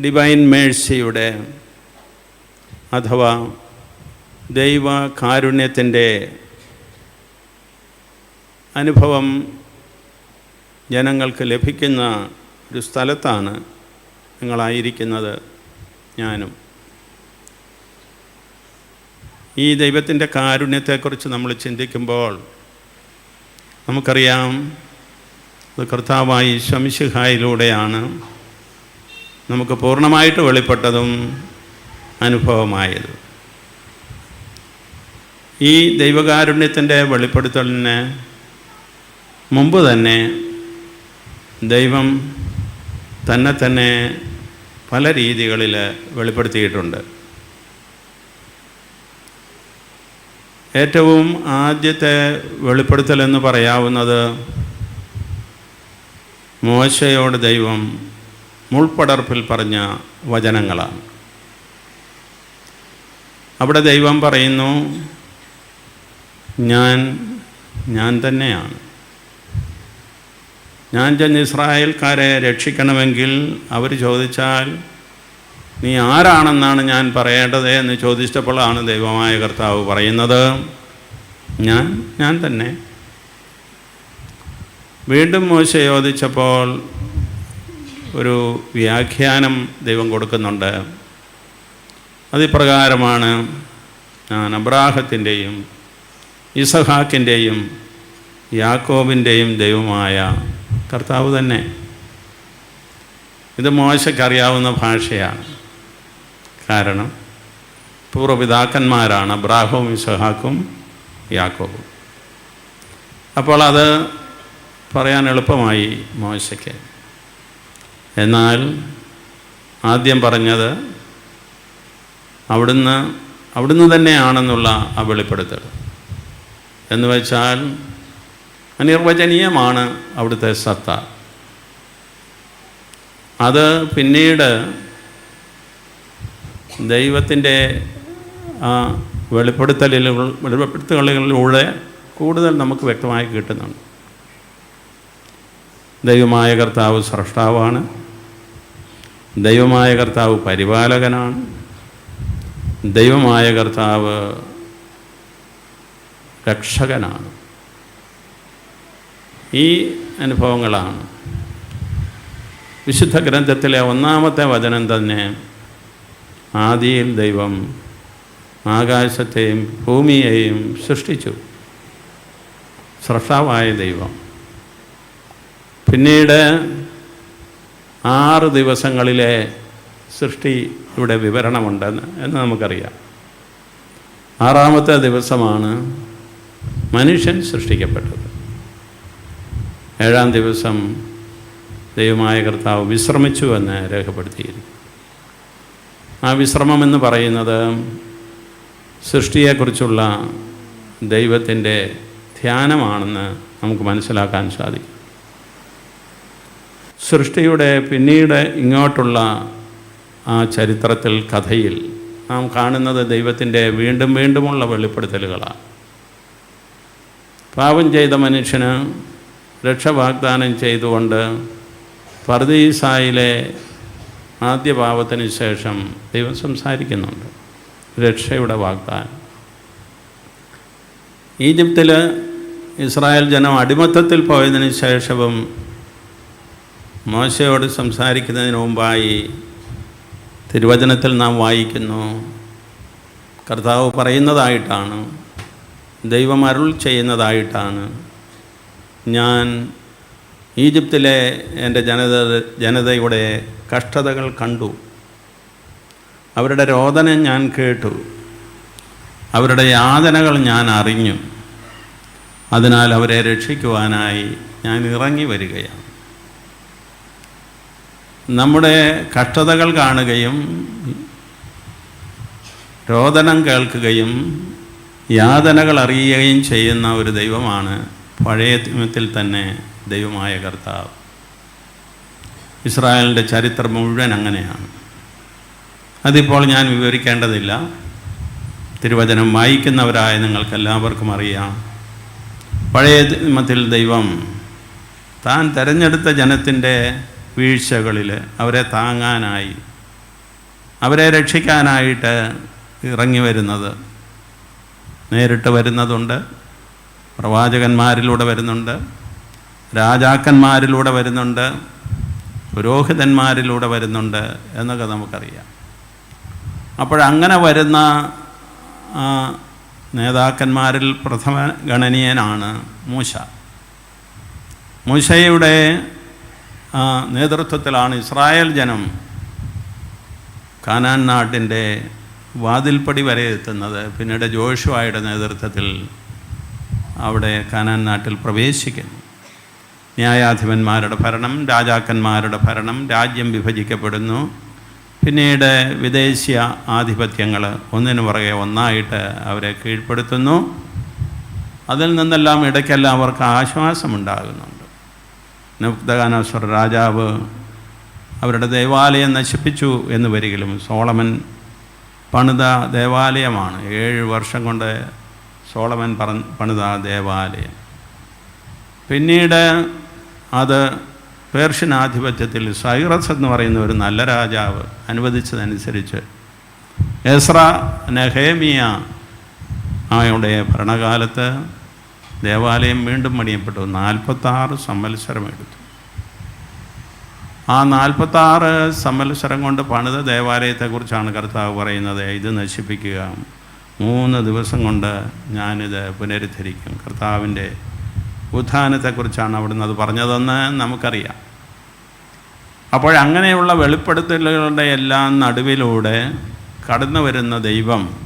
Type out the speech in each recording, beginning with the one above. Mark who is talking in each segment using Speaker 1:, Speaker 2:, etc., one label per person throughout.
Speaker 1: Divine മേഴ്സിയുടെ അഥവാ ദൈവ കാരുണ്യത്തിന്റെ അനുഭവം ജനങ്ങൾക്ക് ലഭിക്കുന്ന ഒരു സ്ഥലത്താണ് നിങ്ങളായിരിക്കുന്നത് ഞാനും. ഈ ദൈവത്തിന്റെ കാരുണ്യത്തെക്കുറിച്ച് നമ്മൾ ചിന്തിക്കുമ്പോൾ നമുക്കറിയാം അത് കർത്താവായി ശമിശിഹായിലൂടെയാണ് നമുക്ക് പൂർണമായിട്ട് വെളിപ്പെട്ടതും അനുഭവമായത്. ഈ ദൈവകാരുണ്യത്തിന്റെ വെളിപ്പെടുത്തലിന് മുമ്പ് തന്നെ ദൈവം തന്നെ തന്നെ പല രീതികളിൽ വെളിപ്പെടുത്തിയിട്ടുണ്ട്. ഏറ്റവും ആദ്യത്തെ വെളിപ്പെടുത്തലെന്ന് പറയാവുന്നത് മോശയോട് ദൈവം മുൾപ്പടർപ്പിൽ പറഞ്ഞ വചനങ്ങളാണ്. അവിടെ ദൈവം പറയുന്നു ഞാൻ ഞാൻ തന്നെയാണ്. ഞാൻ ചെന്ന് ഇസ്രായേൽക്കാരെ രക്ഷിക്കണമെങ്കിൽ അവർ ചോദിച്ചാൽ നീ ആരാണെന്നാണ് ഞാൻ പറയേണ്ടത്? എന്ന് ചോദിച്ചപ്പോഴാണ് ദൈവമായ കർത്താവ് പറയുന്നത് ഞാൻ ഞാൻ തന്നെ. വീണ്ടും മോശ ചോദിച്ചപ്പോൾ ഒരു വ്യാഖ്യാനം ദൈവം കൊടുക്കുന്നുണ്ട്. അതിപ്രകാരമാണ് ഞാൻ അബ്രാഹത്തിന്റെയും ഇസഹാക്കിന്റെയും യാക്കോബിന്റെയും ദൈവമായ കർത്താവ് തന്നെ. ഇത് മോശക്കറിയാവുന്ന ഭാഷയാണ്. കാരണം പൂർവപിതാക്കന്മാരാണ് അബ്രാഹവും ഇസഹാക്കും യാക്കോബും. അപ്പോൾ അത് പറയാൻ എളുപ്പമായി മോശയ്ക്ക്. എന്നാൽ ആദ്യം പറഞ്ഞത് അവിടുന്ന് അവിടുന്ന് തന്നെയാണെന്നുള്ള ആ വെളിപ്പെടുത്തൽ. എന്ന് വെച്ചാൽ അനിർവചനീയമാണ് അവിടുത്തെ സത്ത. അത് പിന്നീട് ദൈവത്തിന്റെ ആ വെളിപ്പെടുത്തലുകൾ വെളിപ്പെടുത്തലുകളിലൂടെ കൂടുതൽ നമുക്ക് വ്യക്തമായി കിട്ടുന്നുണ്ട്. ദൈവമായ കർത്താവ് സ്രഷ്ടാവാണ് ദൈവമായ കർത്താവ് പരിപാലകനാണ്. ദൈവമായ കർത്താവ് രക്ഷകനാണ്. ഈ അനുഭവങ്ങളാണ്. വിശുദ്ധ ഗ്രന്ഥത്തിലെ ഒന്നാമത്തെ വചനം തന്നെ ആദിയിൽ ദൈവം ആകാശത്തെയും ഭൂമിയെയും സൃഷ്ടിച്ചു. സ്രഷ്ടാവായ ദൈവം. പിന്നീട് ആറ് ദിവസങ്ങളിലെ സൃഷ്ടി ഇവിടെ വിവരണമുണ്ടെന്ന് എന്ന് നമുക്കറിയാം. ആറാമത്തെ ദിവസമാണ് മനുഷ്യൻ സൃഷ്ടിക്കപ്പെട്ടത്. ഏഴാം ദിവസം ദൈവമായ കർത്താവ് വിശ്രമിച്ചു എന്ന് രേഖപ്പെടുത്തിയിരുന്നു ആ വിശ്രമം എന്ന് പറയുന്നത് സൃഷ്ടിയെക്കുറിച്ചുള്ള ദൈവത്തിന്റെ ധ്യാനമാണെന്ന് നമുക്ക് മനസ്സിലാക്കാൻ സാധിക്കും. സൃഷ്ടിയുടെ പിന്നീട് ഇങ്ങോട്ടുള്ള ആ ചരിത്രത്തിൽ കഥയിൽ നാം കാണുന്നത് ദൈവത്തിന്റെ വീണ്ടും വീണ്ടുമുള്ള വെളിപ്പെടുത്തലുകളാണ്. പാപം ചെയ്ത മനുഷ്യന് രക്ഷ വാഗ്ദാനം ചെയ്തുകൊണ്ട് പർദീസായിലെ ആദ്യ പാപത്തിന് ശേഷം ദൈവം സംസാരിക്കുന്നുണ്ട്. രക്ഷയുടെ വാഗ്ദാനം. ഈജിപ്തിൽ ഇസ്രായേൽ ജനം അടിമത്തത്തിൽ പോയതിന് ശേഷവും മോശയോട് സംസാരിക്കുന്നതിന് മുമ്പായി തിരുവചനത്തിൽ നാം വായിക്കുന്നു കർത്താവ് പറയുന്നതായിട്ടാണ് ദൈവം അരുൾ ചെയ്യുന്നതായിട്ടാണ്. ഞാൻ ഈജിപ്തിലെ എന്റെ ജനത ജനതയുടെ കഷ്ടതകൾ കണ്ടു. അവരുടെ രോദനം ഞാൻ കേട്ടു. അവരുടെ യാതനകൾ ഞാൻ അറിഞ്ഞു. അതിനാൽ അവരെ രക്ഷിക്കുവാനായി ഞാൻ ഇറങ്ങി വരികയാണ്. നമ്മുടെ കഷ്ടതകൾ കാണുകയും രോദനം കേൾക്കുകയും യാതനകൾ അറിയുകയും ചെയ്യുന്ന ഒരു ദൈവമാണ് പഴയ നിയമത്തിൽ തന്നെ ദൈവമായ കർത്താവ്. ഇസ്രായേലിന്റെ ചരിത്രം മുഴുവൻ അങ്ങനെയാണ്. അതിപ്പോൾ ഞാൻ വിവരിക്കേണ്ടതില്ല. തിരുവചനം വായിക്കുന്നവരായ നിങ്ങൾക്കെല്ലാവർക്കും അറിയാം. പഴയ നിയമത്തിൽ ദൈവം താൻ തിരഞ്ഞെടുത്ത ജനത്തിന്റെ വീഴ്ചകളിൽ അവരെ താങ്ങാനായി അവരെ രക്ഷിക്കാനായിട്ട് ഇറങ്ങി വരുന്നത്. നേരിട്ട് വരുന്നതുണ്ട് പ്രവാചകന്മാരിലൂടെ വരുന്നുണ്ട് രാജാക്കന്മാരിലൂടെ വരുന്നുണ്ട് പുരോഹിതന്മാരിലൂടെ വരുന്നുണ്ട് എന്നൊക്കെ നമുക്കറിയാം. അപ്പോഴങ്ങനെ വരുന്ന നേതാക്കന്മാരിൽ പ്രഥമ ഗണനീയനാണ് മൂശ. മൂശയുടെ ആ, നേതൃത്വത്തിലാണ് ഇസ്രായേൽ ജനം കാനാൻ നാട്ടിന്റെ വാതിൽപ്പടി വരെ എത്തുന്നത്. പിന്നീട് ജോഷുവായുടെ നേതൃത്വത്തിൽ അവിടെ കാനാൻ നാട്ടിൽ പ്രവേശിക്കുന്നു. ന്യായാധിപന്മാരുടെ ഭരണം രാജാക്കന്മാരുടെ ഭരണം രാജ്യം വിഭജിക്കപ്പെടുന്നു. പിന്നീട് വിദേശീയ ആധിപത്യങ്ങൾ ഒന്നിനു പുറകെ ഒന്നായിട്ട് അവരെ കീഴ്പ്പെടുത്തുന്നു. അതിൽ നിന്നെല്ലാം ഇടയ്ക്കെല്ലാം അവർക്ക് ആശ്വാസമുണ്ടാകുന്നുണ്ട്. നുക്തകാനശ്വർ രാജാവ് അവരുടെ ദേവാലയം നശിപ്പിച്ചു എന്ന് വരികിലും സോളമൻ പണിത ദേവാലയമാണ്. ഏഴ് വർഷം കൊണ്ട് സോളമൻ പറ പണിത ദേവാലയം. പിന്നീട് അത് പേർഷ്യൻ ആധിപത്യത്തിൽ സൈറസ് എന്ന് പറയുന്ന ഒരു നല്ല രാജാവ് അനുവദിച്ചതനുസരിച്ച് എസ്ര നെഹേമിയ ആയുടെ ഭരണകാലത്ത് ദേവാലയം വീണ്ടും പണിയപ്പെട്ടു. നാൽപ്പത്താറ് സംവത്സരം എടുത്തു ആ നാൽപ്പത്താറ് സംവത്സരം കൊണ്ട് പണിത ദേവാലയത്തെക്കുറിച്ചാണ് കർത്താവ് പറയുന്നത്. ഇത് നശിപ്പിക്കുക. മൂന്ന് ദിവസം കൊണ്ട് ഞാനിത് പുനരുദ്ധരിക്കും. കർത്താവിന്റെ ഉത്ഥാനത്തെക്കുറിച്ചാണ് അവിടുന്ന് അത് പറഞ്ഞതെന്ന് നമുക്കറിയാം. അപ്പോഴങ്ങനെയുള്ള വെളിപ്പെടുത്തലുകളുടെ എല്ലാം നടുവിലൂടെ കടന്നു വരുന്ന ദൈവം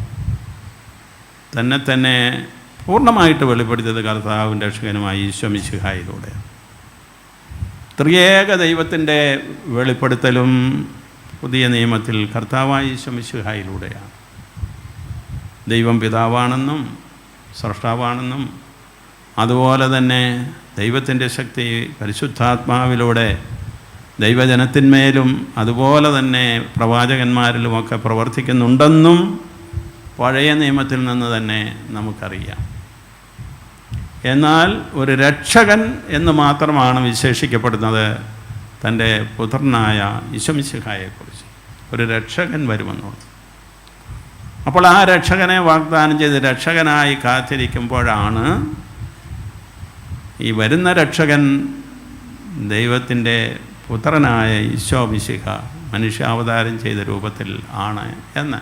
Speaker 1: തന്നെ തന്നെ പൂർണമായിട്ട് വെളിപ്പെടുത്തിയത് കർത്താവും രക്ഷകനുമായി ഈശ്വമിശിഹായിലൂടെ ത്രിയേക ദൈവത്തിന്റെ വെളിപ്പെടുത്തലും പുതിയ നിയമത്തിൽ കർത്താവായ ഈശ്വമിശിഹായിലൂടെയാണ് ദൈവം പിതാവാണെന്നും സ്രഷ്ടാവാണെന്നും അതുപോലെ തന്നെ ദൈവത്തിന്റെ ശക്തി പരിശുദ്ധാത്മാവിലൂടെ ദൈവജനത്തിന്മേലും അതുപോലെ തന്നെ പ്രവാചകന്മാരിലുമൊക്കെ പ്രവർത്തിക്കുന്നുണ്ടെന്നും പഴയ നിയമത്തിൽ നിന്ന് തന്നെ നമുക്കറിയാം. എന്നാൽ ഒരു രക്ഷകൻ എന്ന് മാത്രമാണ് വിശേഷിക്കപ്പെടുന്നത് തന്റെ പുത്രനായ ഇശമിശിഹായെക്കുറിച്ച് ഒരു രക്ഷകൻ വരുമെന്നുള്ളത് അപ്പോൾ ആ രക്ഷകനെ വാഗ്ദാനം ചെയ്ത് രക്ഷകനായി കാത്തിരിക്കുമ്പോഴാണ് ഈ വരുന്ന രക്ഷകൻ ദൈവത്തിന്റെ പുത്രനായ ഈശോമിശിഹ മനുഷ്യാവതാരം ചെയ്ത രൂപത്തിൽ ആണ് എന്ന്.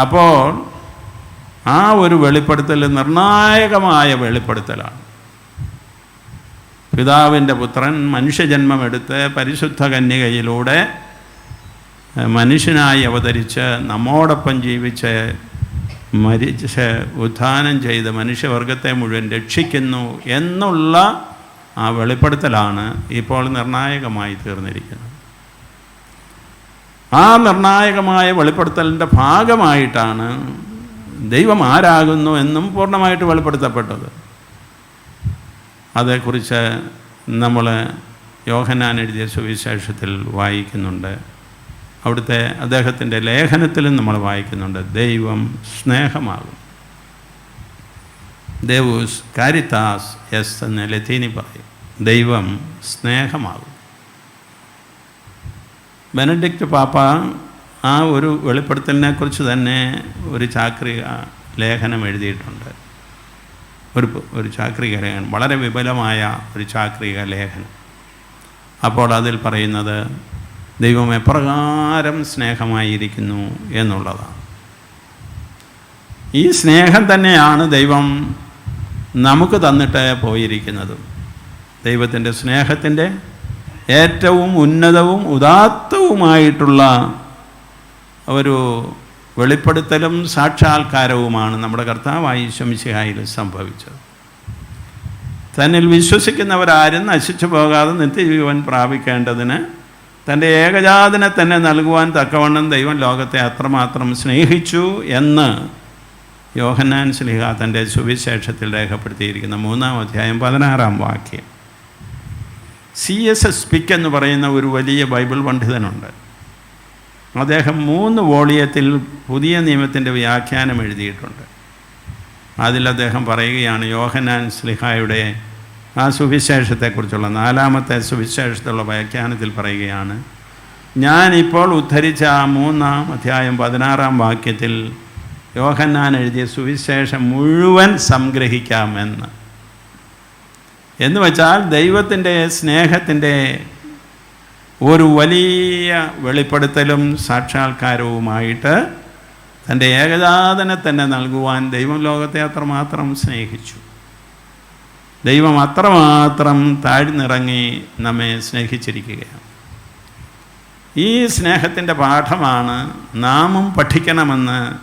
Speaker 1: അപ്പോൾ ആ ഒരു വെളിപ്പെടുത്തൽ നിർണായകമായ വെളിപ്പെടുത്തലാണ്. പിതാവിന്റെ പുത്രൻ മനുഷ്യജന്മമെടുത്ത് പരിശുദ്ധ കന്യകയിലൂടെ മനുഷ്യനായി അവതരിച്ച് നമ്മോടൊപ്പം ജീവിച്ച് മരിച്ച് ഉത്ഥാനം ചെയ്ത് മനുഷ്യവർഗത്തെ മുഴുവൻ രക്ഷിക്കുന്നു എന്നുള്ള ആ വെളിപ്പെടുത്തലാണ് ഇപ്പോൾ നിർണായകമായി തീർന്നിരിക്കുന്നത്. ആ നിർണായകമായ വെളിപ്പെടുത്തലിന്റെ ഭാഗമായിട്ടാണ് ദൈവം ആരാകുന്നു എന്നും പൂർണമായിട്ട് വെളിപ്പെടുത്തപ്പെട്ടത്. അതേക്കുറിച്ച് നമ്മൾ യോഹനാൻ എഴുതിയ സുവിശേഷത്തിൽ വായിക്കുന്നുണ്ട്. അവിടുത്തെ അദ്ദേഹത്തിന്റെ ലേഖനത്തിലും നമ്മൾ വായിക്കുന്നുണ്ട്. ദൈവം സ്നേഹമാകും. ദേവൂസ് കാരിത്താസ് എസ് എന്ന് ലത്തീനി പറയും. ദൈവം സ്നേഹമാകും. ബെനഡിക്റ്റ് പാപ്പ ആ ഒരു വെളിപ്പെടുത്തലിനെക്കുറിച്ച് തന്നെ ഒരു ചാക്രിക ലേഖനം എഴുതിയിട്ടുണ്ട്. ഒരു ഒരു ചാക്രിക ലേഖനം വളരെ വിപുലമായ ഒരു ചാക്രിക ലേഖനം. അപ്പോൾ അതിൽ പറയുന്നത് ദൈവം എപ്രകാരം സ്നേഹമായിരിക്കുന്നു എന്നുള്ളതാണ്. ഈ സ്നേഹം തന്നെയാണ് ദൈവം നമുക്ക് തന്നിട്ട് പോയിരിക്കുന്നതും. ദൈവത്തിന്റെ സ്നേഹത്തിന്റെ ഏറ്റവും ഉന്നതവും ഉദാത്തവുമായിട്ടുള്ള ഒരു വെളിപ്പെടുത്തലും സാക്ഷാത്കാരവുമാണ് നമ്മുടെ കർത്താവായി ശമിശിഹായിൽ സംഭവിച്ചത്. തന്നിൽ വിശ്വസിക്കുന്നവരാരും നശിച്ചു പോകാതെ നിത്യജീവൻ പ്രാപിക്കേണ്ടതിന് തന്റെ ഏകജാതനെ തന്നെ നൽകുവാൻ തക്കവണ്ണം ദൈവം ലോകത്തെ അത്രമാത്രം സ്നേഹിച്ചു എന്ന് യോഹന്നാൻ സ്ലിഹ തന്റെ സുവിശേഷത്തിൽ രേഖപ്പെടുത്തിയിരിക്കുന്ന മൂന്നാം അധ്യായം പതിനാറാം വാക്യം. സി എസ് എസ് പിക്ക് എന്ന് പറയുന്ന ഒരു വലിയ ബൈബിൾ പണ്ഡിതനുണ്ട്. അദ്ദേഹം മൂന്ന് വോളിയത്തിൽ പുതിയ നിയമത്തിന്റെ വ്യാഖ്യാനം എഴുതിയിട്ടുണ്ട്. അതിൽ അദ്ദേഹം പറയുകയാണ് യോഹനാൻ സ്ലിഹായുടെ ആ സുവിശേഷത്തെക്കുറിച്ചുള്ള നാലാമത്തെ സുവിശേഷത്തുള്ള വ്യാഖ്യാനത്തിൽ പറയുകയാണ് ഞാനിപ്പോൾ ഉദ്ധരിച്ച ആ മൂന്നാം അധ്യായം പതിനാറാം വാക്യത്തിൽ യോഹന്നാൻ എഴുതിയ സുവിശേഷം മുഴുവൻ സംഗ്രഹിക്കാമെന്ന്. എന്ന് വെച്ചാൽ ദൈവത്തിന്റെ സ്നേഹത്തിന്റെ ഒരു വലിയ വെളിപ്പെടുത്തലും സാക്ഷാത്കാരവുമായിട്ട് തന്റെ ഏകജാതനെ തന്നെ നൽകുവാൻ ദൈവം ലോകത്തെ അത്രമാത്രം സ്നേഹിച്ചു. ദൈവം അത്രമാത്രം താഴ്ന്നിറങ്ങി നമ്മെ സ്നേഹിച്ചിരിക്കുകയാണ്. ഈ സ്നേഹത്തിന്റെ പാഠമാണ് നാമും പഠിക്കണമെന്ന്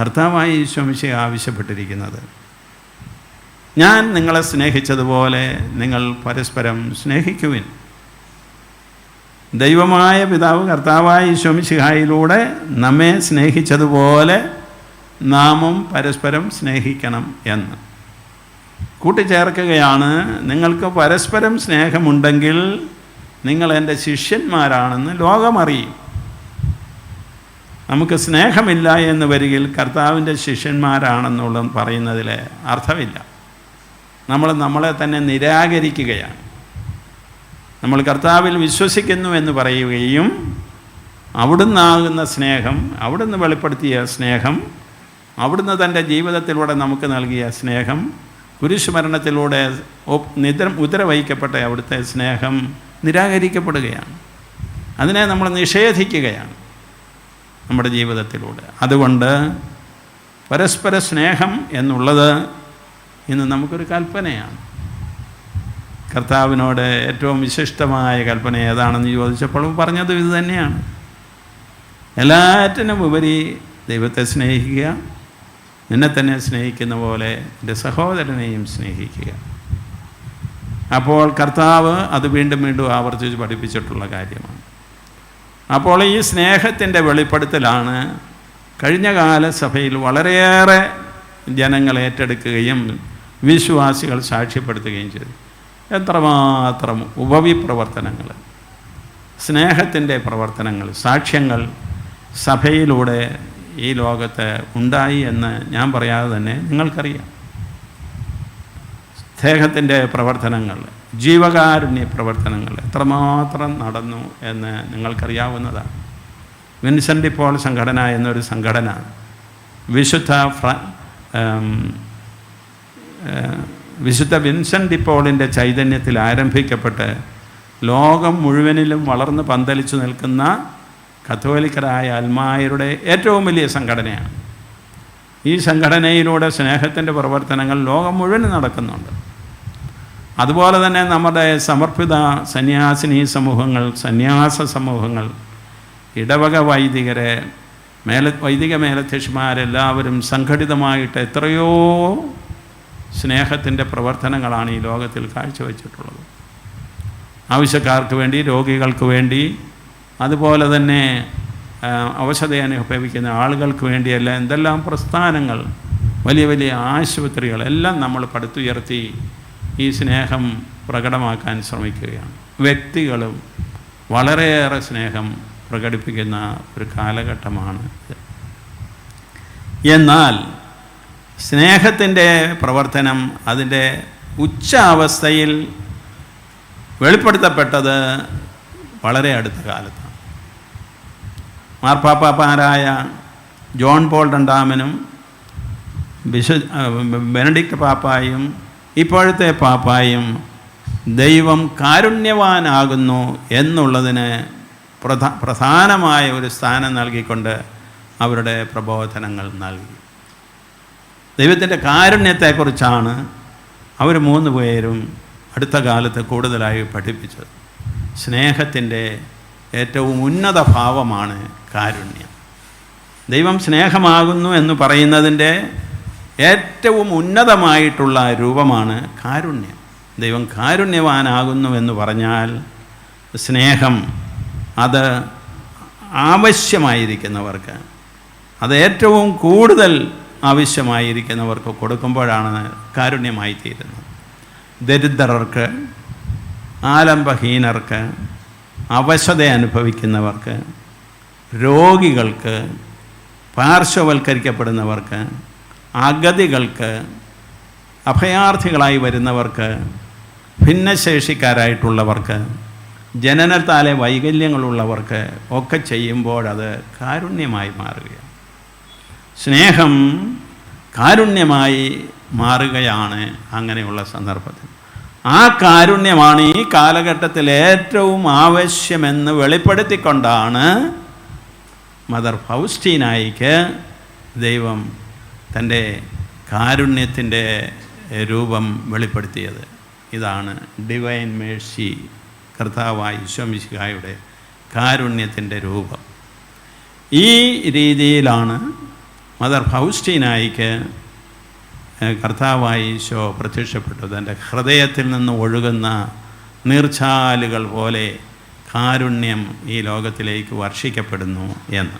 Speaker 1: കർത്താവായി ഈശോമിശ ആവശ്യപ്പെട്ടിരിക്കുന്നത്. ഞാൻ നിങ്ങളെ സ്നേഹിച്ചതുപോലെ നിങ്ങൾ പരസ്പരം സ്നേഹിക്കുവിൻ. ദൈവമായ പിതാവ് കർത്താവായ ഈശോമിശിഹായിലൂടെ നമ്മെ സ്നേഹിച്ചതുപോലെ നാമും പരസ്പരം സ്നേഹിക്കണം എന്ന്. കൂട്ടിച്ചേർക്കുകയാണ് നിങ്ങൾക്ക് പരസ്പരം സ്നേഹമുണ്ടെങ്കിൽ നിങ്ങൾ എന്റെ ശിഷ്യന്മാരാണെന്ന് ലോകമറിയും. നമുക്ക് സ്നേഹമില്ല എന്ന് വരികിൽ കർത്താവിന്റെ ശിഷ്യന്മാരാണെന്നുള്ളത് പറയുന്നതിൽ അർത്ഥമില്ല. നമ്മൾ നമ്മളെ തന്നെ നിരാകരിക്കുകയാണ്. നമ്മൾ കർത്താവിൽ വിശ്വസിക്കുന്നു എന്ന് പറയുകയും അവിടുന്നാകുന്ന സ്നേഹം അവിടുന്ന് വെളിപ്പെടുത്തിയ സ്നേഹം അവിടുന്ന് തന്റെ ജീവിതത്തിലൂടെ നമുക്ക് നൽകിയ സ്നേഹം കുരിശുമരണത്തിലൂടെ നിദ്ര ഉത്തരവഹിക്കപ്പെട്ട അവിടുത്തെ സ്നേഹം നിരാകരിക്കപ്പെടുകയാണ്. അതിനെ നമ്മൾ നിഷേധിക്കുകയാണ് നമ്മുടെ ജീവിതത്തിലൂടെ. അതുകൊണ്ട് പരസ്പര സ്നേഹം എന്നുള്ളത് ഇന്ന് നമുക്കൊരു കൽപ്പനയാണ്. കർത്താവിനോട് ഏറ്റവും വിശിഷ്ടമായ കൽപ്പന ഏതാണെന്ന് ചോദിച്ചപ്പോഴും പറഞ്ഞത് ഇത് തന്നെയാണ്. എല്ലാറ്റിനും ഉപരി ദൈവത്തെ സ്നേഹിക്കുക നിന്നെ തന്നെ സ്നേഹിക്കുന്ന പോലെ എന്റെ സഹോദരനെയും സ്നേഹിക്കുക. അപ്പോൾ കർത്താവ് അത് വീണ്ടും വീണ്ടും ആവർത്തിച്ച് പഠിപ്പിച്ചിട്ടുള്ള കാര്യമാണ്. അപ്പോൾ ഈ സ്നേഹത്തിന്റെ വെളിപ്പെടുത്തലാണ് കഴിഞ്ഞ കാല സഭയിൽ വളരെയേറെ ജനങ്ങൾ ഏറ്റെടുക്കുകയും വിശ്വാസികൾ സാക്ഷ്യപ്പെടുത്തുകയും ചെയ്തു. എത്രമാത്രം ഉപവിപ്രവർത്തനങ്ങൾ സ്നേഹത്തിന്റെ പ്രവർത്തനങ്ങൾ സാക്ഷ്യങ്ങൾ സഭയിലൂടെ ഈ ലോകത്ത് ഉണ്ടായി എന്ന് ഞാൻ പറയാതെ തന്നെ നിങ്ങൾക്കറിയാം. സ്നേഹത്തിന്റെ പ്രവർത്തനങ്ങൾ ജീവകാരുണ്യ പ്രവർത്തനങ്ങൾ എത്രമാത്രം നടന്നു എന്ന് നിങ്ങൾക്കറിയാവുന്നതാണ്. വിൻസെന്റ് ഇപ്പോൾ സംഘടന എന്നൊരു സംഘടന വിശുദ്ധ വിശുദ്ധ വിൻസെന്റ് ഡിപ്പോളിന്റെ ചൈതന്യത്തിൽ ആരംഭിക്കപ്പെട്ട് ലോകം മുഴുവനിലും വളർന്ന് പന്തലിച്ചു നിൽക്കുന്ന കത്തോലിക്കരായ അൽമായരുടെ ഏറ്റവും വലിയ സംഘടനയാണ്. ഈ സംഘടനയിലൂടെ സ്നേഹത്തിന്റെ പ്രവർത്തനങ്ങൾ ലോകം മുഴുവൻ നടക്കുന്നുണ്ട്. അതുപോലെ തന്നെ നമ്മുടെ സമർപ്പിത സന്യാസിനി സമൂഹങ്ങൾ സന്യാസ സമൂഹങ്ങൾ ഇടവക വൈദികരെ മേല വൈദിക മേലധ്യക്ഷന്മാരെല്ലാവരും സംഘടിതമായിട്ട് എത്രയോ സ്നേഹത്തിന്റെ പ്രവർത്തനങ്ങളാണ് ഈ ലോകത്തിൽ കാഴ്ചവെച്ചിട്ടുള്ളത്. ആവശ്യക്കാർക്ക് വേണ്ടി രോഗികൾക്ക് വേണ്ടി അതുപോലെ തന്നെ അവശത അനുഭവിക്കുന്ന ആളുകൾക്ക് വേണ്ടിയല്ല എന്തെല്ലാം പ്രസ്ഥാനങ്ങൾ വലിയ വലിയ ആശുപത്രികൾ എല്ലാം നമ്മൾ പടുത്തുയർത്തി ഈ സ്നേഹം പ്രകടമാക്കാൻ ശ്രമിക്കുകയാണ്. വ്യക്തികളും വളരെയേറെ സ്നേഹം പ്രകടിപ്പിക്കുന്ന ഒരു കാലഘട്ടമാണ് എന്നാൽ സ്നേഹത്തിന്റെ പ്രവർത്തനം അതിന്റെ ഉച്ച അവസ്ഥയിൽ വെളിപ്പെടുത്തപ്പെട്ടത് വളരെ അടുത്ത കാലത്താണ്. മാർപ്പാപ്പാപ്പാരായ ജോൺ പോൾ രണ്ടാമനും വിശു ബെനഡിക്ട് പാപ്പായും ഇപ്പോഴത്തെ പാപ്പായും ദൈവം കാരുണ്യവാനാകുന്നു എന്നുള്ളതിന് പ്രധാ പ്രധാനമായ ഒരു സ്ഥാനം നൽകിക്കൊണ്ട് അവരുടെ പ്രബോധനങ്ങൾ നൽകി. ദൈവത്തിന്റെ കാരുണ്യത്തെക്കുറിച്ചാണ് അവർ മൂന്ന് പേരും അടുത്ത കാലത്ത് കൂടുതലായി പഠിപ്പിച്ചത്. സ്നേഹത്തിന്റെ ഏറ്റവും ഉന്നത ഭാവമാണ് കാരുണ്യം. ദൈവം സ്നേഹമാകുന്നു എന്ന് പറയുന്നതിന്റെ ഏറ്റവും ഉന്നതമായിട്ടുള്ള രൂപമാണ് കാരുണ്യം. ദൈവം കാരുണ്യവാനാകുന്നു എന്ന് പറഞ്ഞാൽ സ്നേഹം അത് ആവശ്യമായിരിക്കുന്നവർക്ക് അത് ഏറ്റവും കൂടുതൽ ആവശ്യമായിരിക്കുന്നവർക്ക് കൊടുക്കുമ്പോഴാണ് കാരുണ്യമായി തീരുന്നത്. ദരിദ്രർക്ക് ആലംബഹീനർക്ക് അവശത അനുഭവിക്കുന്നവർക്ക് രോഗികൾക്ക് പാർശ്വവൽക്കരിക്കപ്പെടുന്നവർക്ക് അഗതികൾക്ക് അഭയാർത്ഥികളായി വരുന്നവർക്ക് ഭിന്നശേഷിക്കാരായിട്ടുള്ളവർക്ക് ജനനത്താലെ വൈകല്യങ്ങളുള്ളവർക്ക് ഒക്കെ ചെയ്യുമ്പോഴത് കാരുണ്യമായി മാറുകയാണ്. സ്നേഹം കാരുണ്യമായി മാറുകയാണ് അങ്ങനെയുള്ള സന്ദർഭത്തിൽ. ആ കാരുണ്യമാണ് ഈ കാലഘട്ടത്തിൽ ഏറ്റവും ആവശ്യമെന്ന് വെളിപ്പെടുത്തിക്കൊണ്ടാണ് മദർ ഫൗസ്റ്റീനായിക്ക് ദൈവം തന്റെ കാരുണ്യത്തിന്റെ രൂപം വെളിപ്പെടുത്തിയത്. ഇതാണ് ഡിവൈൻ മേഴ്സി കർത്താവായ ഈശോമിശിഹായുടെ കാരുണ്യത്തിന്റെ രൂപം. ഈ രീതിയിലാണ് മദർ ഫൗസ്റ്റീനായിക്ക് കർത്താവായി ഈശോ പ്രത്യക്ഷപ്പെട്ടു. തന്റെ ഹൃദയത്തിൽ നിന്ന് ഒഴുകുന്ന നീർച്ചാലുകൾ പോലെ കാരുണ്യം ഈ ലോകത്തിലേക്ക് വർഷിക്കപ്പെടുന്നു എന്ന്.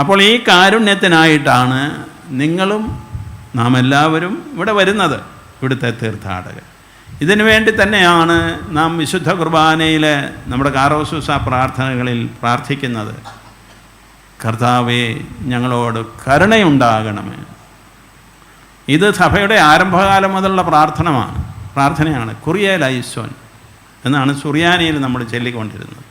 Speaker 1: അപ്പോൾ ഈ കാരുണ്യത്തിനായിട്ടാണ് നിങ്ങളും നാം എല്ലാവരും ഇവിടെ വരുന്നത് ഇവിടുത്തെ തീർത്ഥാടകർ. ഇതിനു വേണ്ടി തന്നെയാണ് നാം വിശുദ്ധ കുർബാനയിലെ നമ്മുടെ കാറോസൂസ പ്രാർത്ഥനകളിൽ പ്രാർത്ഥിക്കുന്നത്. കർത്താവെ ഞങ്ങളോട് കരുണയുണ്ടാകണമേ. ഇത് സഭയുടെ ആരംഭകാലം മുതലുള്ള പ്രാർത്ഥനമാണ്. പ്രാർത്ഥനയാണ്. കുറിയേൽ ലൈസോൻ എന്നാണ് സുറിയാനിയിൽ നമ്മൾ ചൊല്ലിക്കൊണ്ടിരുന്നത്.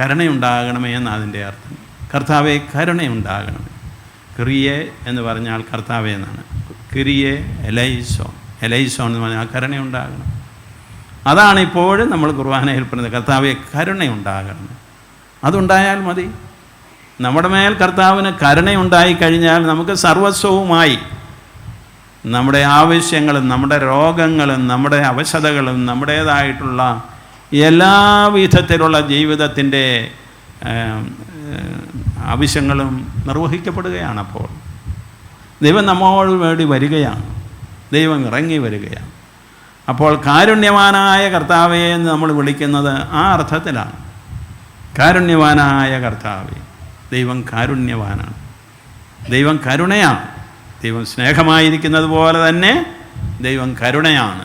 Speaker 1: കരുണയുണ്ടാകണമേ എന്ന് അതിന്റെ അർത്ഥം. കർത്താവെ കരുണയുണ്ടാകണമേ. ക്രിയെ എന്ന് പറഞ്ഞാൽ കർത്താവെ എന്നാണ്. കിരിയെ എലൈസോൺ എലൈസോൺ എന്ന് പറഞ്ഞാൽ കരുണയുണ്ടാകണം. അതാണ് ഇപ്പോഴും നമ്മൾ കുർബാനയിൽ പറയുന്നത്. കർത്താവെ കരുണയുണ്ടാകണം. അതുണ്ടായാൽ മതി. നമ്മുടെ മേൽ കർത്താവിന് കരുണയുണ്ടായി കഴിഞ്ഞാൽ നമുക്ക് സർവസ്വവുമായി നമ്മുടെ ആവശ്യങ്ങളും നമ്മുടെ രോഗങ്ങളും നമ്മുടെ അവശതകളും നമ്മുടേതായിട്ടുള്ള എല്ലാ വിധത്തിലുള്ള ജീവിതത്തിന്റെ ആവശ്യങ്ങളും നിർവഹിക്കപ്പെടുകയാണ് അപ്പോൾ. ദൈവം നമ്മോട് വേണ്ടി വരികയാണ്. ദൈവം ഇറങ്ങി വരികയാണ്. അപ്പോൾ കാരുണ്യവാനായ കർത്താവെ എന്ന് നമ്മൾ വിളിക്കുന്നത് ആ അർത്ഥത്തിലാണ്. കാരുണ്യവാനായ കർത്താവെ. ദൈവം കാരുണ്യവാനാണ്. ദൈവം കരുണയാണ്. ദൈവം സ്നേഹമായിരിക്കുന്നത് പോലെ തന്നെ ദൈവം കരുണയാണ്.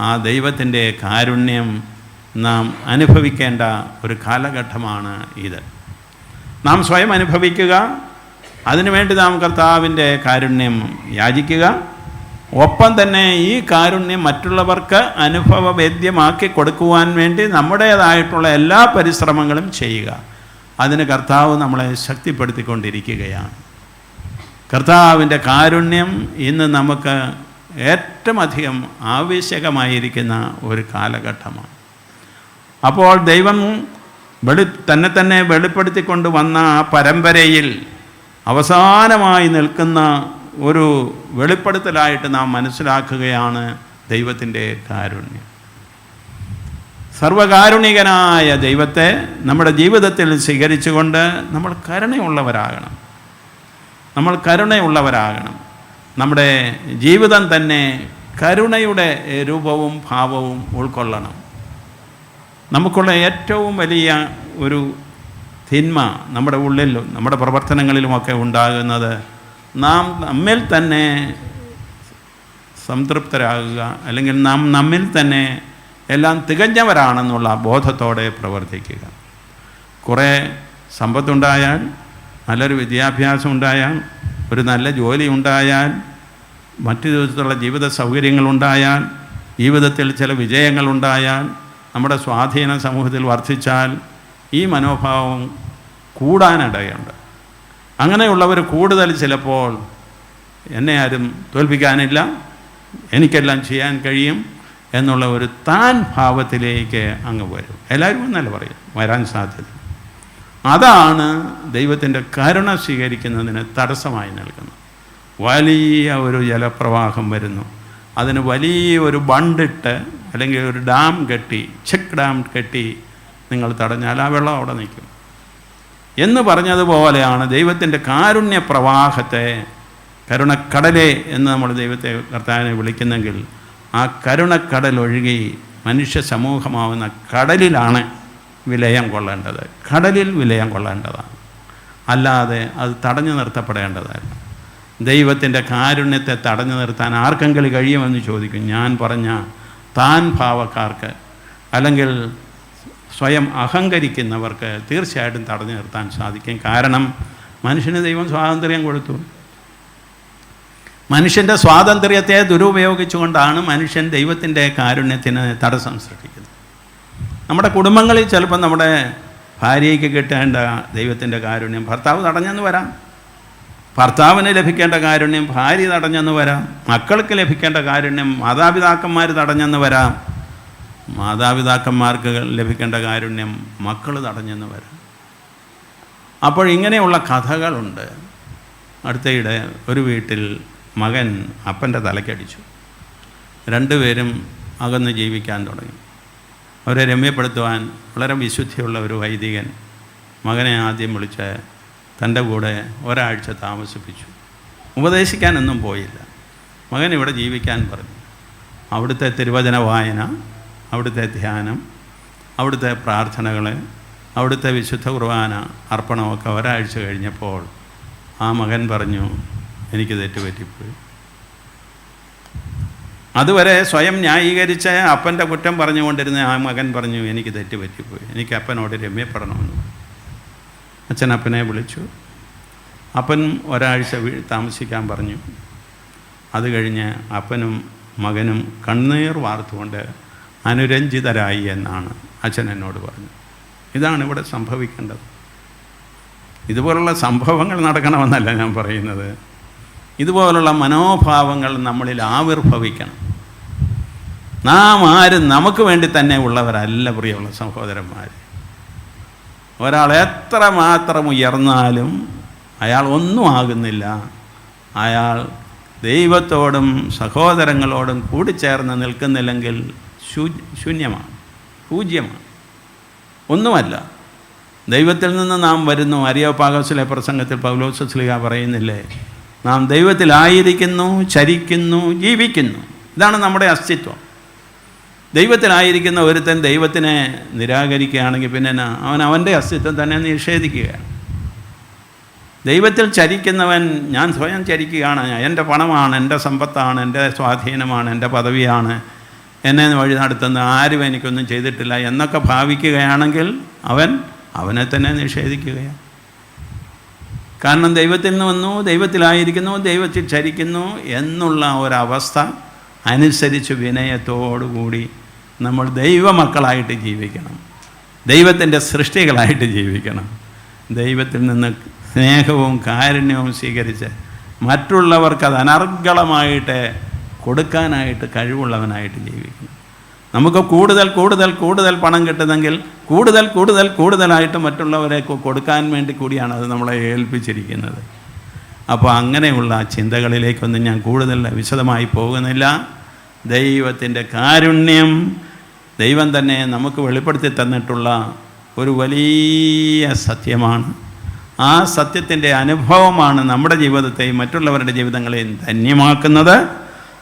Speaker 1: ആ ദൈവത്തിന്റെ കാരുണ്യം നാം അനുഭവിക്കേണ്ട ഒരു കാലഘട്ടമാണ് ഇത്. നാം സ്വയം അനുഭവിക്കുക അതിനുവേണ്ടി നാം കർത്താവിന്റെ കാരുണ്യം യാചിക്കുക ഒപ്പം തന്നെ ഈ കാരുണ്യം മറ്റുള്ളവർക്ക് അനുഭവവേദ്യമാക്കി കൊടുക്കുവാൻ വേണ്ടി നമ്മുടേതായിട്ടുള്ള എല്ലാ പരിശ്രമങ്ങളും ചെയ്യുക. അതിന് കർത്താവ് നമ്മളെ ശക്തിപ്പെടുത്തിക്കൊണ്ടിരിക്കുകയാണ്. കർത്താവിന്റെ കാരുണ്യം ഇന്ന് നമുക്ക് ഏറ്റവും അധികം ആവശ്യകമായിരിക്കുന്ന ഒരു കാലഘട്ടമാണ്. അപ്പോൾ ദൈവം വെളി തന്നെ തന്നെ വെളിപ്പെടുത്തിക്കൊണ്ട് വന്ന ആ പരമ്പരയിൽ അവസാനമായി നിൽക്കുന്ന ഒരു വെളിപ്പെടുത്തലായിട്ട് നാം മനസ്സിലാക്കുകയാണ് ദൈവത്തിന്റെ കാരുണ്യം. സർവകാരുണികനായ ദൈവത്തെ നമ്മുടെ ജീവിതത്തിൽ സ്വീകരിച്ചുകൊണ്ട് നമ്മൾ കരുണയുള്ളവരാകണം. നമ്മൾ കരുണയുള്ളവരാകണം. നമ്മുടെ ജീവിതം തന്നെ കരുണയുടെ രൂപവും ഭാവവും ഉൾക്കൊള്ളണം. നമുക്കുള്ള ഏറ്റവും വലിയ ഒരു തിന്മ നമ്മുടെ ഉള്ളിലും നമ്മുടെ പ്രവർത്തനങ്ങളിലുമൊക്കെ ഉണ്ടാകുന്നത് നാം നമ്മിൽ തന്നെ സംതൃപ്തരാകുക അല്ലെങ്കിൽ നാം നമ്മിൽ തന്നെ എല്ലാം തികഞ്ഞവരാണെന്നുള്ള ബോധത്തോടെ പ്രവർത്തിക്കുക. കുറേ സമ്പത്തുണ്ടായാൽ നല്ലൊരു വിദ്യാഭ്യാസം ഉണ്ടായാൽ ഒരു നല്ല ജോലി ഉണ്ടായാൽ മറ്റു ദിവസത്തുള്ള ജീവിത സൗകര്യങ്ങളുണ്ടായാൽ ജീവിതത്തിൽ ചില വിജയങ്ങളുണ്ടായാൽ നമ്മുടെ സ്വാധീന സമൂഹത്തിൽ വർദ്ധിച്ചാൽ ഈ മനോഭാവം കൂടാനിടയുണ്ട്. അങ്ങനെയുള്ളവർ കൂടുതൽ ചിലപ്പോൾ എന്നെ ആരും തോൽപ്പിക്കാനില്ല എനിക്കെല്ലാം ചെയ്യാൻ കഴിയും എന്നുള്ള ഒരു താൻ ഭാവത്തിലേക്ക് അങ്ങ് വരും. എല്ലാവരും എന്നല്ല പറയും വരാൻ സാധ്യത. അതാണ് ദൈവത്തിന്റെ കരുണ സ്വീകരിക്കുന്നതിന് തടസ്സമായി നൽകുന്നത് വലിയ ഒരു ജലപ്രവാഹം വരുന്നു. അതിന് വലിയ ഒരു ബണ്ടിട്ട് അല്ലെങ്കിൽ ഒരു ഡാം കെട്ടി ചെക്ക് ഡാം കെട്ടി നിങ്ങൾ തടഞ്ഞാൽ ആ വെള്ളം അവിടെ നിൽക്കും. എന്ന് പറഞ്ഞതുപോലെയാണ് ദൈവത്തിന്റെ കാരുണ്യ പ്രവാഹത്തെ കരുണക്കടലെ എന്ന് നമ്മൾ ദൈവത്തെ കർത്താവിനെ വിളിക്കുന്നെങ്കിൽ ആ കരുണക്കടൽ ഒഴുകി മനുഷ്യ സമൂഹമാവുന്ന കടലിലാണ് വിലയം കൊള്ളേണ്ടത്. കടലിൽ വിലയം കൊള്ളേണ്ടതാണ്. അല്ലാതെ അത് തടഞ്ഞു നിർത്തപ്പെടേണ്ടതല്ല ദൈവത്തിന്റെ കാരുണ്യത്തെ തടഞ്ഞു നിർത്താൻ ആർക്കെങ്കിലും കഴിയുമെന്ന് ചോദിക്കും. ഞാൻ പറഞ്ഞ താൻ ഭാവക്കാർക്ക് അല്ലെങ്കിൽ സ്വയം അഹങ്കരിക്കുന്നവർക്ക് തീർച്ചയായിട്ടും തടഞ്ഞു നിർത്താൻ സാധിക്കും. കാരണം മനുഷ്യന് ദൈവം സ്വാതന്ത്ര്യം കൊടുത്തു. മനുഷ്യന്റെ സ്വാതന്ത്ര്യത്തെ ദുരുപയോഗിച്ചുകൊണ്ടാണ് മനുഷ്യൻ ദൈവത്തിന്റെ കാരുണ്യത്തിന് തടസ്സം സൃഷ്ടിക്കുന്നത്. നമ്മുടെ കുടുംബങ്ങളിൽ ചിലപ്പോൾ നമ്മുടെ ഭാര്യയ്ക്ക് കിട്ടേണ്ട ദൈവത്തിന്റെ കാരുണ്യം ഭർത്താവ് തടഞ്ഞെന്ന് വരാം. ഭർത്താവിന് ലഭിക്കേണ്ട കാരുണ്യം ഭാര്യ തടഞ്ഞെന്ന് വരാം. മക്കൾക്ക് ലഭിക്കേണ്ട കാരുണ്യം മാതാപിതാക്കന്മാർ തടഞ്ഞെന്ന് വരാം. മാതാപിതാക്കന്മാർക്ക് ലഭിക്കേണ്ട കാരുണ്യം മക്കൾ തടഞ്ഞെന്ന് വരാം. അപ്പോൾ ഇങ്ങനെയുള്ള കഥകളുണ്ട്. അടുത്തയിടെ ഒരു വീട്ടിൽ മകൻ അപ്പന്റെ തലക്കടിച്ചു രണ്ടുപേരും അകന്ന് ജീവിക്കാൻ തുടങ്ങി. അവരെ രമ്യപ്പെടുത്തുവാൻ വളരെ വിശുദ്ധിയുള്ള ഒരു വൈദികൻ മകനെ ആദ്യം വിളിച്ച് തന്റെ കൂടെ ഒരാഴ്ച താമസിപ്പിച്ചു. ഉപദേശിക്കാനൊന്നും പോയില്ല. മകൻ ഇവിടെ ജീവിക്കാൻ പറഞ്ഞു. അവിടുത്തെ തിരുവചന വായന അവിടുത്തെ ധ്യാനം അവിടുത്തെ പ്രാർത്ഥനകൾ അവിടുത്തെ വിശുദ്ധ കുർബാന അർപ്പണമൊക്കെ ഒരാഴ്ച കഴിഞ്ഞപ്പോൾ ആ മകൻ പറഞ്ഞു എനിക്ക് തെറ്റുപറ്റിപ്പോയി അതുവരെ സ്വയം ന്യായീകരിച്ച് അപ്പന്റെ കുറ്റം പറഞ്ഞുകൊണ്ടിരുന്ന ആ മകൻ പറഞ്ഞു എനിക്ക് തെറ്റുപറ്റിപ്പോയി എനിക്ക് അപ്പനോട് രമ്യപ്പെടണമെന്ന്. അച്ഛൻ അപ്പനെ വിളിച്ചു. അപ്പൻ ഒരാഴ്ച താമസിക്കാൻ പറഞ്ഞു. അത് കഴിഞ്ഞ് അപ്പനും മകനും കണ്ണീർ വാർത്തുകൊണ്ട് അനുരഞ്ജിതരായി എന്നാണ് അച്ഛൻ എന്നോട് പറഞ്ഞു ഇതാണ് ഇവിടെ സംഭവിക്കേണ്ടത്. ഇതുപോലുള്ള സംഭവങ്ങൾ നടക്കണമെന്നല്ല ഞാൻ പറയുന്നത്. ഇതുപോലുള്ള മനോഭാവങ്ങൾ നമ്മളിൽ ആവിർഭവിക്കണം. നാം ആരും നമുക്ക് വേണ്ടി തന്നെ ഉള്ളവരല്ല പ്രിയമുള്ള സഹോദരന്മാർ ഒരാൾ എത്ര മാത്രം ഉയർന്നാലും അയാൾ ഒന്നും ആകുന്നില്ല. അയാൾ ദൈവത്തോടും സഹോദരങ്ങളോടും കൂടി കൂടിച്ചേർന്ന് നിൽക്കുന്നില്ലെങ്കിൽ ശൂന്യമാണ് പൂജ്യമാണ്. ഒന്നുമല്ല. ദൈവത്തിൽ നിന്ന് നാം വരുന്നു. അരിയോപാകസിലെ പ്രസംഗത്തിൽ പൗലോസ്ലിക പറയുന്നില്ലേ നാം ദൈവത്തിലായിരിക്കുന്നു ചരിക്കുന്നു ജീവിക്കുന്നു. ഇതാണ് നമ്മുടെ അസ്തിത്വം. ദൈവത്തിലായിരിക്കുന്ന ഒരുത്തൻ ദൈവത്തിനെ നിരാകരിക്കുകയാണെങ്കിൽ പിന്നെ അവൻ അവന്റെ അസ്തിത്വം തന്നെ നിഷേധിക്കുക ദൈവത്തിൽ ചരിക്കുന്നവൻ ഞാൻ സ്വയം ചരിക്കുകയാണ്. എന്റെ പണമാണ് എന്റെ സമ്പത്താണ് എന്റെ സ്വാധീനമാണ് എന്റെ പദവിയാണ്. എന്നെ വഴി നടത്തുന്ന ആരും എനിക്കൊന്നും ചെയ്തിട്ടില്ല എന്നൊക്കെ ഭാവിക്കുകയാണെങ്കിൽ അവൻ അവനെ തന്നെ നിഷേധിക്കുകയാണ്. കാരണം ദൈവത്തിൽ നിന്ന് വന്നു ദൈവത്തിലായിരിക്കുന്നു ദൈവത്തിൽ ചരിക്കുന്നു എന്നുള്ള ഒരവസ്ഥ അനുസരിച്ച് വിനയത്തോടുകൂടി നമ്മൾ ദൈവമക്കളായിട്ട് ജീവിക്കണം. ദൈവത്തിന്റെ സൃഷ്ടികളായിട്ട് ജീവിക്കണം. ദൈവത്തിൽ നിന്ന് സ്നേഹവും കാരുണ്യവും സ്വീകരിച്ച് മറ്റുള്ളവർക്ക് അത് അനർഗളമായിട്ട് കൊടുക്കാനായിട്ട് കഴിവുള്ളവനായിട്ട് ജീവിക്കണം. നമുക്ക് കൂടുതൽ കൂടുതൽ കൂടുതൽ പണം കിട്ടുന്നെങ്കിൽ കൂടുതൽ കൂടുതൽ കൂടുതലായിട്ട് മറ്റുള്ളവരെ കൊടുക്കാൻ വേണ്ടി കൂടിയാണ് അത് നമ്മളെ ഏൽപ്പിച്ചിരിക്കുന്നത്. അപ്പോൾ അങ്ങനെയുള്ള ചിന്തകളിലേക്കൊന്നും ഞാൻ കൂടുതൽ വിശദമായി പോകുന്നില്ല. ദൈവത്തിന്റെ കാരുണ്യം ദൈവം തന്നെ നമുക്ക് വെളിപ്പെടുത്തി തന്നിട്ടുള്ള ഒരു വലിയ സത്യമാണ്. ആ സത്യത്തിന്റെ അനുഭവമാണ് നമ്മുടെ ജീവിതത്തെയും മറ്റുള്ളവരുടെ ജീവിതങ്ങളെയും ധന്യമാക്കുന്നത്.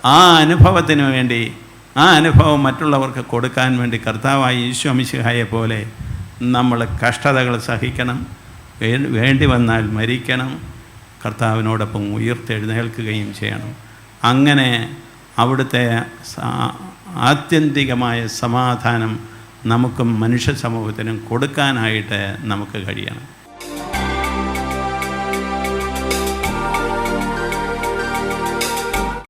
Speaker 1: ആ അനുഭവത്തിന് വേണ്ടി ആ അനുഭവം മറ്റുള്ളവർക്ക് കൊടുക്കാൻ വേണ്ടി കർത്താവായി ഈശോ മിശിഹായെ പോലെ നമ്മൾ കഷ്ടതകൾ സഹിക്കണം വേണ്ടി വന്നാൽ മരിക്കണം കർത്താവിനോടൊപ്പം ഉയർത്തെഴുന്നേൽക്കുകയും ചെയ്യണം. അങ്ങനെ അവിടുത്തെ ആത്യന്തികമായ സമാധാനം നമുക്കും മനുഷ്യ സമൂഹത്തിനും കൊടുക്കാനായിട്ട് നമുക്ക് കഴിയണം.